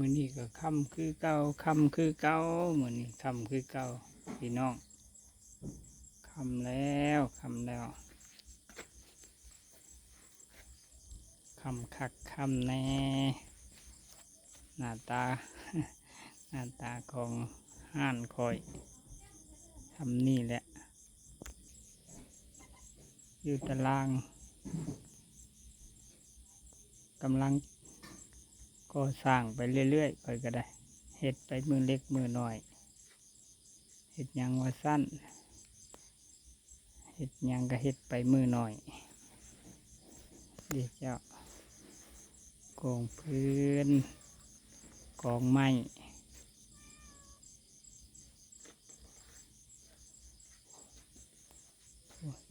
มือนี้ก็ค่ำคือเก่าค่ำคือเก่ามือนี้ค่ำคือเก่าพี่น้องค่ำแล้วค่ำแล้วค่ำคักค่ำแน่หน้าตาหน้าตาของห้านคอยทำนี่แหละ อยู่ตารางกำลัง ก่อสร้างไปเรื่อยๆไปก็ได้เห็ดไปมือเล็กมือน้อยเห็ดยังว่าสั้นเห็ดยังก็เห็ดไปมือหน่อยเดี๋ยวเจ้ากองพื้นกองไม้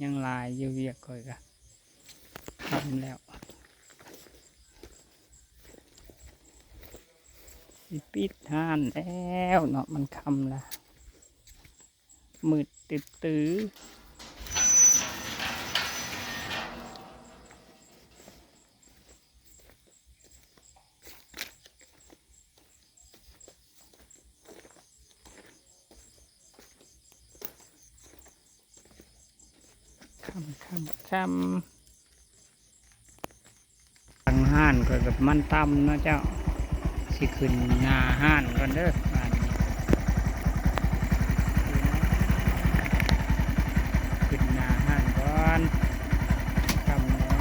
ยังลายอยู่เวียกคอยกะทำแล้ว สิปิดห้านแล้วเนาะมันคำละมืดตึ๊ดตื้อคำคำคำทางห้านก็แบบมันต่ำนะเจ้า สิขึ้นหน้าห้านก่อนเด้อบ้านนี้ขึ้นหน้าห้านก่อนทำนะ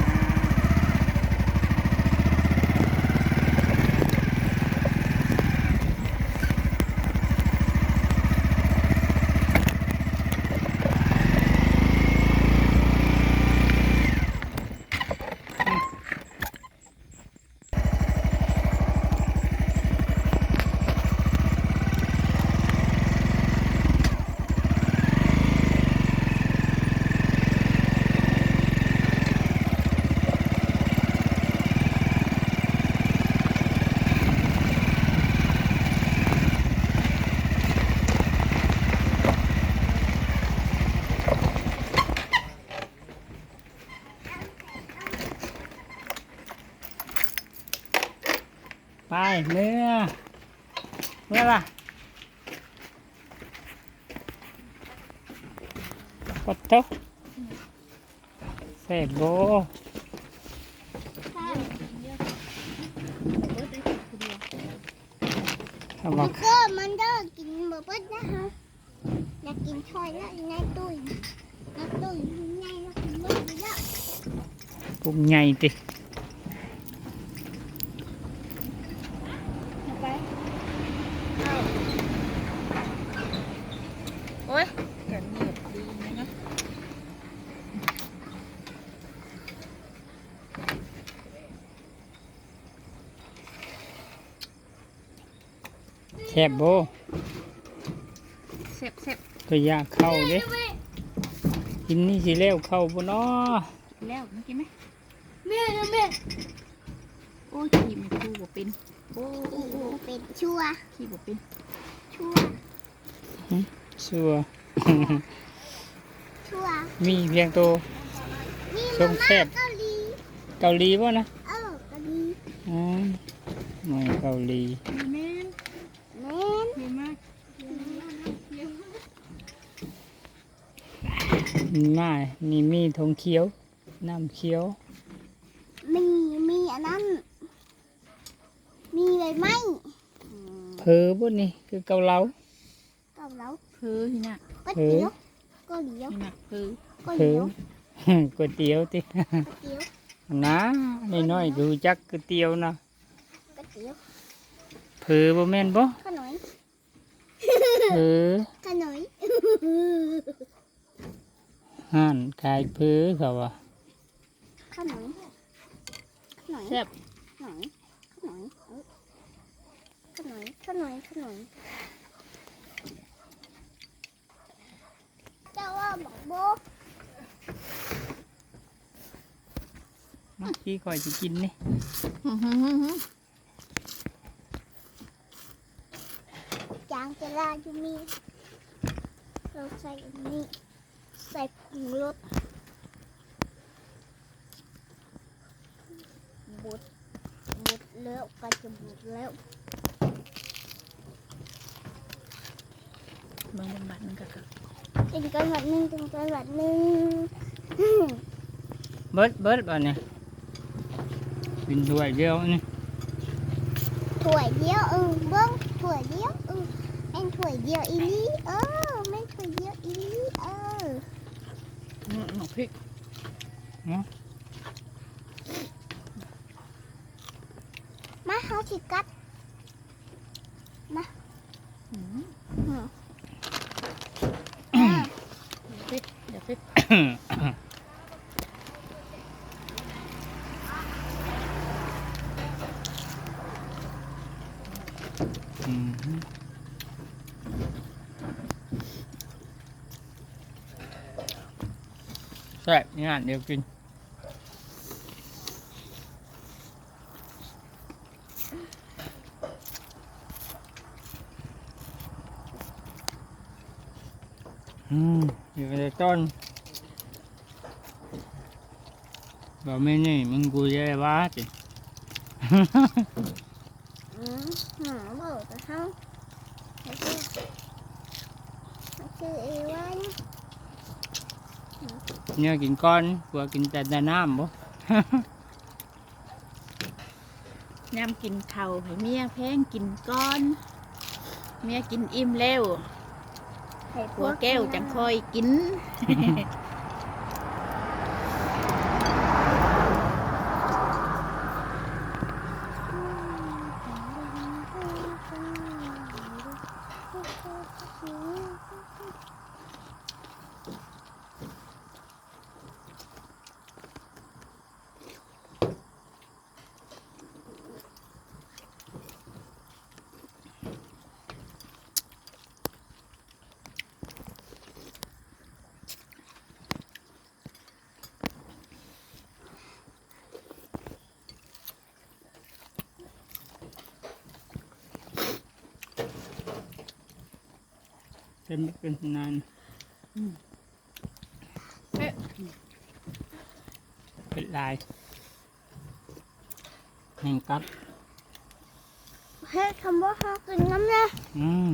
ไปเมื่อเมื่อล่ะกดเท้าเสพโบทำมัว่านก็มันก็กินบะเบิ้ลนะคะอยากกินช่อยแล้วในตุ้ยในตุ้ยในแล้วกินบะเบิ้ลแล้วปุงใหญ่ติ ไป โอ้ยกันเหนียบดีนะ แคบโบเสร็จเสร็จก็อยากเข้าเด้กินนี่สิเร็วเข้าบ่เนาะแล้วเมื่อกี้ไหมแม่นะแม่โอ้ยขี่ไม่คู่บ่เป็นโอ้โอ้โอ้เป็นชัวขี่บ่เป็นชัวชัวร์ชัวมีเพียงตัวนี่ทรมางแซ่ม่าบเกาหลีเกาหลีป่ะนะเออเกาหลีอืมไม่เกาหลีแม่นแม่น เยอะมากมานี่มีธงเขียว น้ำเขียว มีมีอันนั้น มีใบไม้เพอบ่นี่คือเกาเหลาเกาเหลาเพือที่น่ะก๋วยเตี๋ยวเกาหลีที่น่ะเพือก๋วยเพอเตี๋ยวก๋วยเตี๋ยวติก๋วยเตี๋ยวนะน้อยๆดูจักก๋วยเตี๋ยวนะก๋วยเตี๋ยวเพอบ่แม่นบ่ขนม เพอขนมห่านขายเพอเขาว่าขนมขนมแซ่บขนมขนมขนมขนมขนมเจ้าว่าบอกโบเมื่อกี้ก่อยจะกินนี่างจะลายูมี เราใส่นี่ใส่ผงรสบดบดแล้วก็จะบดแล้วบางบัดนึงก็คือตึงกันบัดนึงตึงกันบัดนึงเบิดเบิดบัดเนี่ยเป็นถ้วเดียวนี่ถั่วเดียวเออเบิ้งถ้วเดียวเออ ม่นถั่วเดียวอีลี่เออแม่นถั่วเดียวอีลี่เอออืมหมกพริกมาเขาสิกัดอืมอืมพริกเดี๋ยวพริกอืม แซ่บงานเดียวกินอืมอยู่ในต้นบอกไม่นี่มึงกูจะได้ว่าจิอืมหาบอกกับเขาเขาชื่อเขาชื่อเอวัน เนี่ยกินก้อนกลัวกินแต่แต่น้ำบ่ยำกินข้าวให้เมียแพงกินก้อน เมียกินอิ่มแล้วให้พหัวแก้วจังคอยกิน เต็มเป็นนานอืมเอ๊ะเป็นลายแห่งกัดเฮ้ยคำว่าเขากินน้ำนะ อืม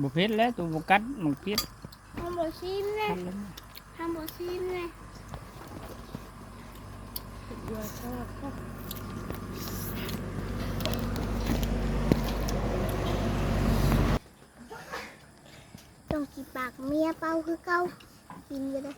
บุเพชรแล้วตัวบุกัดหมึกเพชร ทำบอชิมเลยทำบอชิมเลยต้อง กินปากเมียเป่าคือเก่ากินไปเลย